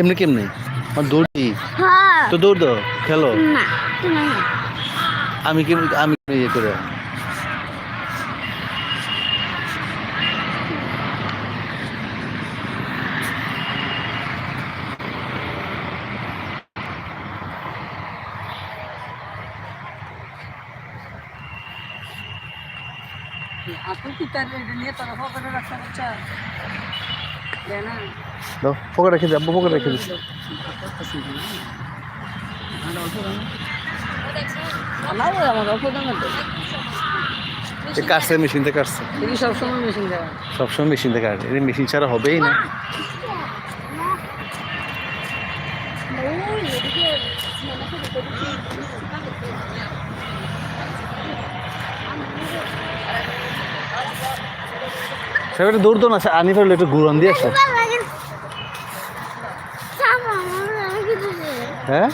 এমনি কেমনি? আমার দৌড়ি? হ্যাঁ। তো দৌড় দাও খেলো। না তুমি না। আমি কেমনি আমি ইয়ে করে? আপনি কি তার নিয়ে তারা পকেটে রাখতে পারছে দেয় না দাও পকেট রেখে দিই আব্বু পকেট রেখে এ কাটছে মেশিন থেকে কাটছে সবসময় মেশিন দেওয়া সবসময় মেশিন থেকে কাটে এই মেশিন ছাড়া হবেই না ওই এদিকে সেটা দৌড় তো না আনি ফেললে একটু ঘুরান দিয়ে আসো। হ্যাঁ?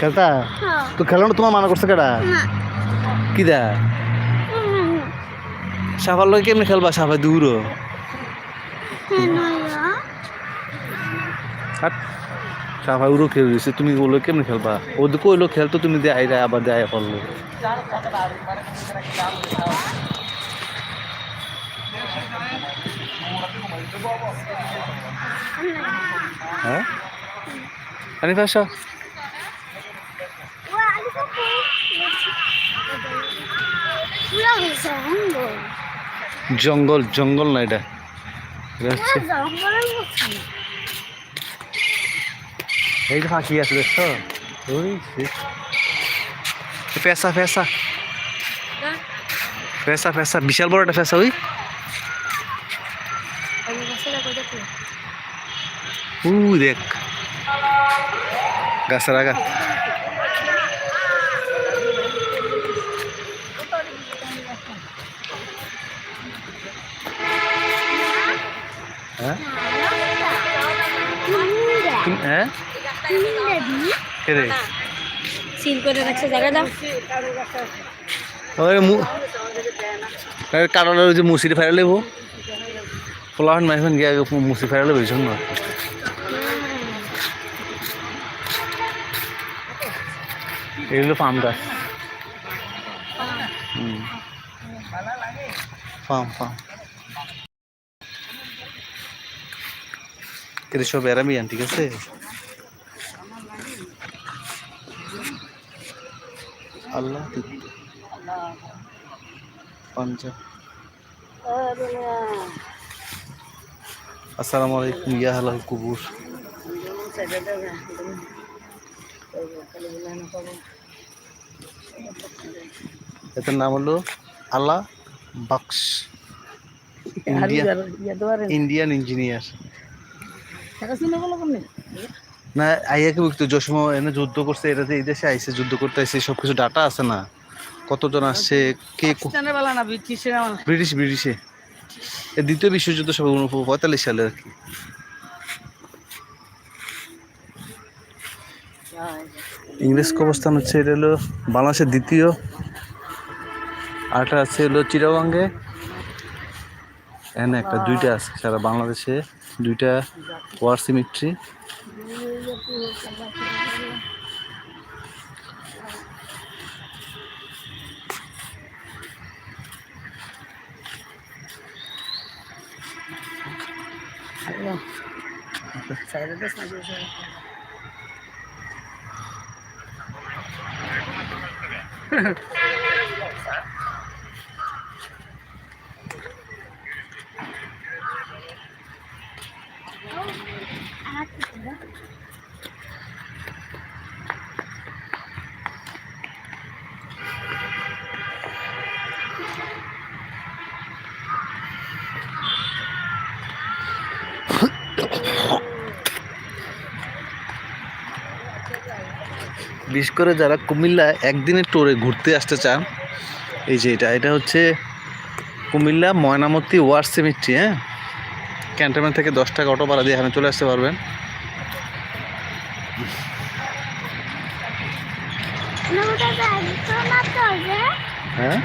খেলতা? হ্যাঁ। তো খেলো না তোমার মানা করছে কেডা? কি দা? সাফার লগে কেমনি খেলবা সাফা দূর সাফা উড়ো খেলে দিছে তুমি ওগুলো কেমনি খেলবা? ওদের কইলো খেলতো তুমি দিয়ে আবার দিয়ে হ্যাঁ? আনি আসো। জঙ্গল জঙ্গল না এটা। এই যে পাখি আছে, দেখছ। ফেসা ফেসা ফেসা ফেসা বিশাল বড় একটা ফেসা ওই। উ দেখ। গাছের আগা হ্যাঁ? হ্যাঁ? সিল করে রাখছে জায়গা দাও। ওই যে মুসিরি ফেরা লেবো। পোলাহান মাইফান গিয়ে মুসি ফেরা লেবো এইসব না এগুলো পাম গাছ। পাম পাম কিন্তু সব এরামিয়ান ঠিক আছে? আল্লাহ পাঞ্জাব। আসসালামু আলাইকুম ইয়া হালাল কুবুর। এটার নাম হলো আল্লাহ বাক্স ইন্ডিয়ান ইঞ্জিনিয়ার। না আইয়াকে বুঝতো যে সময় এনে যুদ্ধ করছে এটাতে এই দেশে আইসে যুদ্ধ করতে আইসে সব কিছু ডাটা আছে না? কতজন আসছে কে ব্রিটিশ ব্রিটিশে। দ্বিতীয় বিশ্বযুদ্ধ সব পঁয়তাল্লিশ সালে আর কি। ইংরেজ অবস্থান হচ্ছে, এটা হলো বাংলাদেশের দ্বিতীয়। আরেকটা আছে হলো চিরাবাঙ্গে এখানে একটা, দুইটা আছে সারা বাংলাদেশে, দুইটা ওয়ার সিমিট্রি సైలెంట్ বিশেষ করে যারা কুমিল্লা একদিনের টোরে ঘুরতে আসতে চান এই যে এটা এটা হচ্ছে কুমিল্লা ময়নামতি ওয়ার সিমিট্রি হ্যাঁ? ক্যান্টনমেন্ট থেকে দশ টাকা অটো ভাড়া দিয়ে এখানে চলে আসতে পারবেন। হ্যাঁ?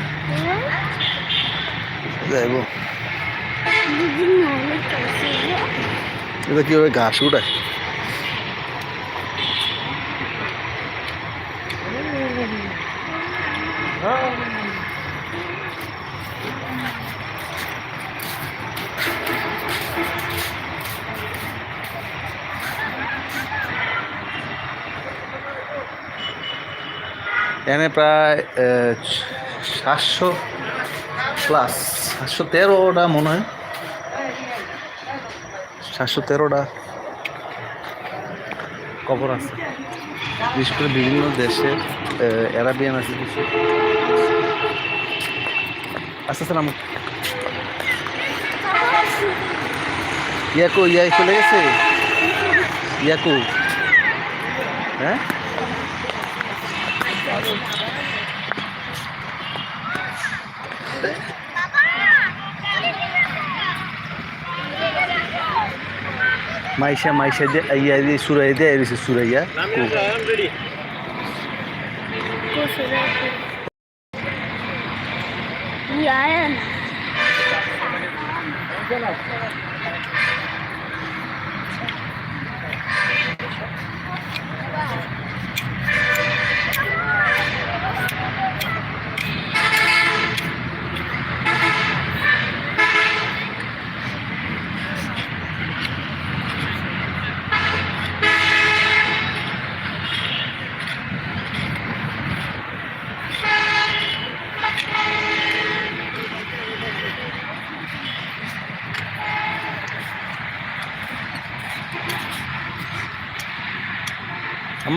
যাইব। এটা কীভাবে ঘাস উঠায়? এখানে প্রায় সাতশো প্লাস সাতশো তেরোটা মনে হয়। সাতশো তেরোটা কবর আছে। বিশেষ করে বিভিন্ন দেশে অ্যারাবিয়ান আছে কিছু। আচ্ছা সালাম ইয়াকু, ইয়াই চলে গেছে? ইয়াকু। হ্যাঁ? মাইশা মাইশা দিয়ে ইয়া দিয়ে সুরাই দিয়ে এসে সুরাইয়া কু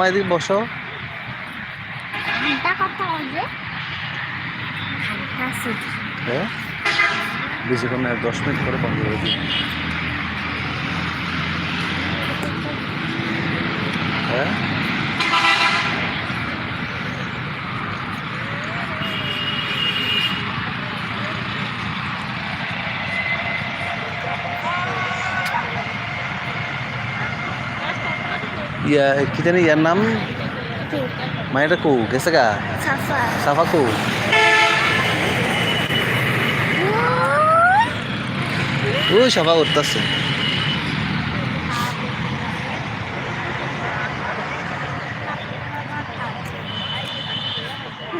আমার এদিকে বসো। হ্যাঁ? বেশিক্ষণ দশ মিনিট পরে বন্ধ হয়ে হ্যাঁ ইয়া কি জানি ইয়ার নাম? মায়েরা কু গেছে গা? সাফা। কু। ওই সাফা করতেছে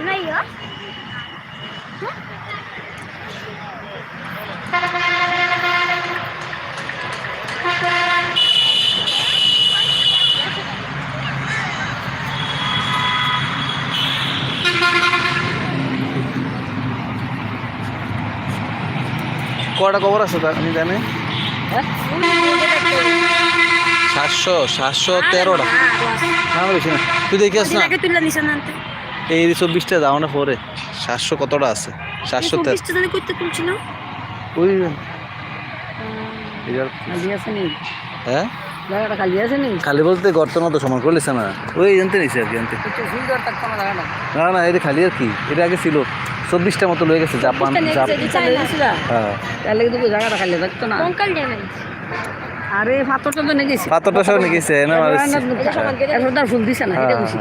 নাই গো কটা খবর আছে তা আমি জানি? সাতশো সাতশো তেরোটা। না। না বেশি না। তুই দেখিস না এই চব্বিশটা যাও না পরে। সাতশো কতটা আছে? সাতশো তেরো। ওই হ্যাঁ? খালি আছে নি? খালি বলতে গর্ত মতো সমান করলিস না। ওই জানতে নিছে আর কি জানতে একটু সুন্দর থাকতো না জায়গাটা। না না এটা খালি আর কি। এটা আগে ছিল। চব্বিশটা মতো লয়ে গেছে জাপান জাপ হ্যাঁ। আরে পাথরটা তো নিয়ে পাথরটা সব নিয়ে না আর এখন তার ফুল দিছে না এটা বুঝি।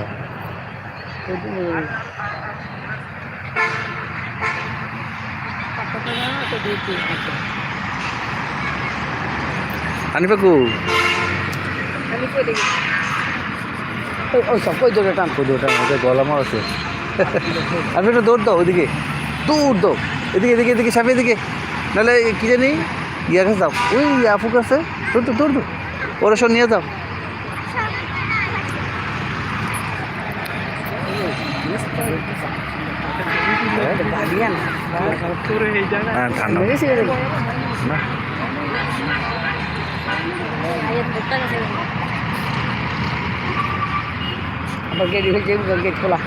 আনিবা কু? ওই সব কই ধরে টান? কই গলামও আছে। আপনি একটু দৌড় দাও ওদিকে দৌড় দাও এদিকে এদিকে এদিকে সামনে এদিকে। নাহলে কি জানি ইয়া কাছে যাও। ওই আপু কাছে দৌড় দাও দৌড় দাও ওরা সব নিয়ে যাও। হ্যাঁ গেট খোলা।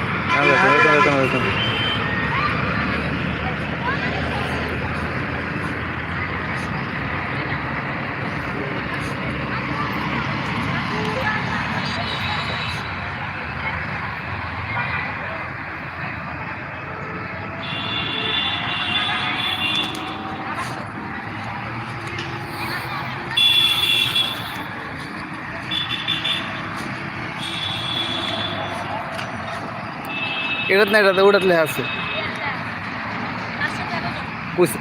বেতন। না এটাতে ওটাতে লেখা আছে।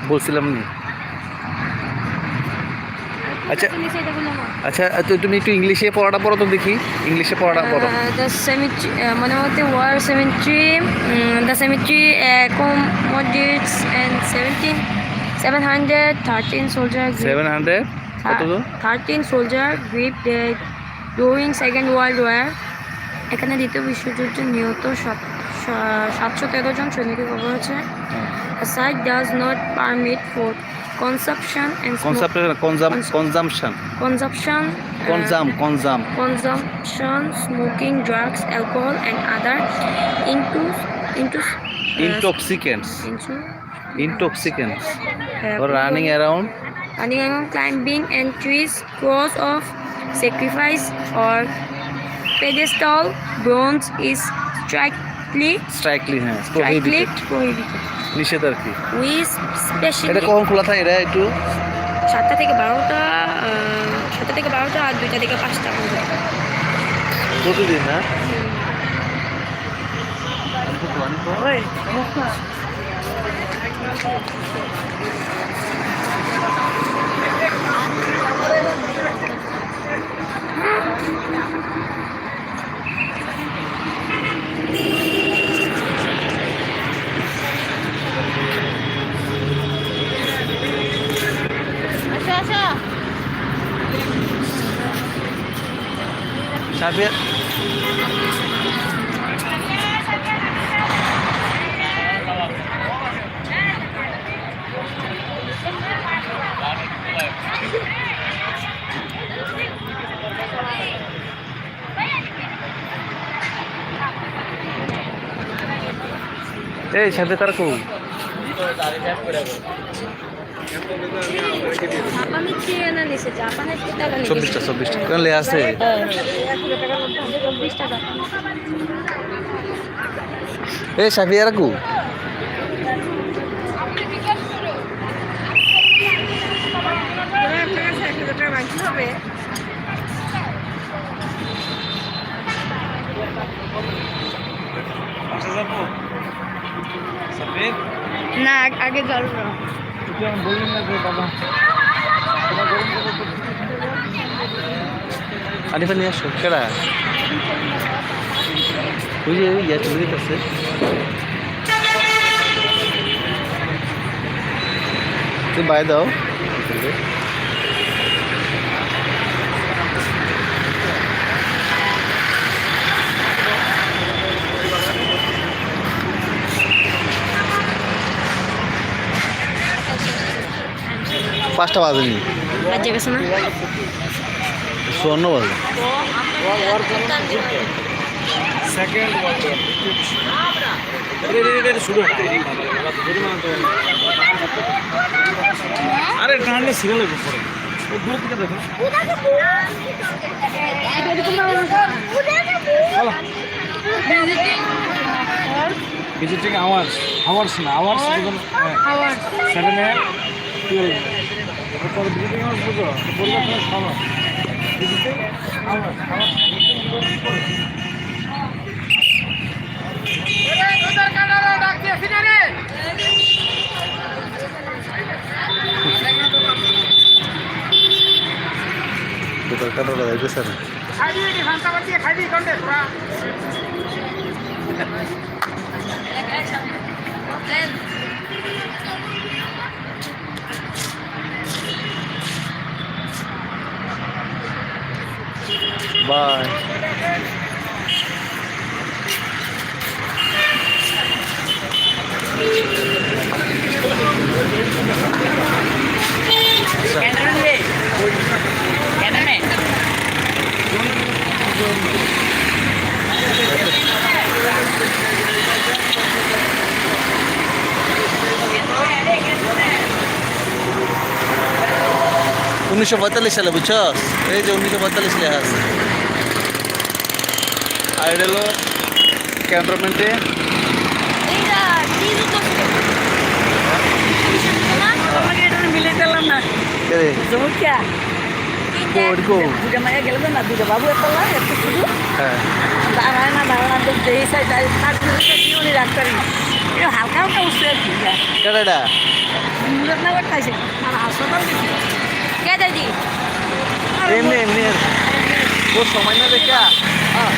বলছিলাম নি। আচ্ছা আচ্ছা তুমি একটু ইংলিশে পড়াটা পড়ো তো দেখি। ইংলিশে পড়াটা পড়ো। দ্য সেমিট্রি মানে মধ্যে war cemetery the cemetery accommodates and seventeen seven hundred thirteen soldier seven hundred thirteen soldier grip dead during second world war এখানে দ্বিতীয় বিশ্বযুদ্ধে নিহত সাত- সা- সাতশো তেরো জন সৈনিকের কবর হয়েছে। Site does not permit for consumption consumption consume consumption consumption consume consume consumption smoking drugs alcohol and other into into intoxicants intoxicants for running around running around climbing and trees cross of sacrifice or pedestal bronze is strike strictly হ্যাঁ strictly prohibited. prohibited. নিষেধ আর কি। We এটা specially কখন খোলা থাকে এটা একটু? সাতটা থেকে বারোটা সাতটা থেকে বারোটা আর দুইটা থেকে পাঁচটা পর্যন্ত। প্রতিদিন না আচ্ছা সাফিয়া এই সাথে তার কো চব্বিশটা চব্বিশটা। কেন আছে। টাকা এই সাফিয়া রাখু না আগে জল আনিফা নিয়ে আসো কেরা ওই যে ইয়া চলে যেতেছে তুমি বাই দাও। পাঁচটা বাজেনি। বাজে গেছে না চুয়ান্ন বাজে। আরে টানলে সিরিয়াল পরে দূর থেকে দেখো ভিজিটিং আওয়ার্স আওয়ার্স না আওয়ার্স সেভেন এ টুয়েলভ তারপর ভিজিটিং আওয়ার্স বুঝো পরিবার খাওয়া ভিজিটিং আওয়ার্স তোর কাটা যাইতেছে না বাই উনিশশো পঁয়তাল্লিশ সালে বুঝছ এই যে উনিশশো পঁয়তাল্লিশ লেখা আছে আর এটা হলো ক্যান্টনমেন্টে হ্যাঁ। হালকা হালকা উঠছে আর কি হাসপাতাল গেছি। কে দাদি এমনি এমনি ও সময় না দেখা?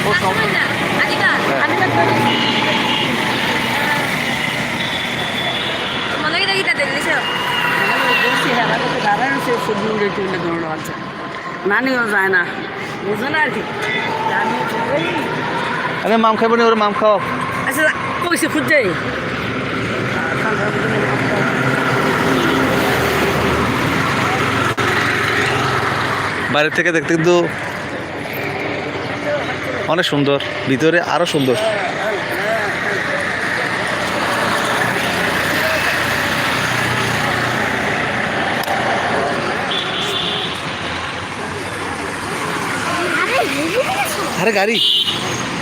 ও সময় তুলে দৌড়ো আছে নানিও যায় না বুঝো না আর কি আরে মাম খাইব না ওরে মাম খাও। আচ্ছা কইছে খুঁজছে বাইরে থেকে দেখতে কিন্তু অনেক সুন্দর, ভিতরে আরও সুন্দর। আরে গাড়ি,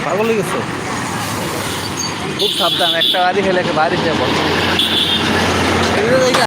পাগল হয়ে গেছো। খুব সাবধান, একটা গাড়ি হেলে বাড়ি যাব।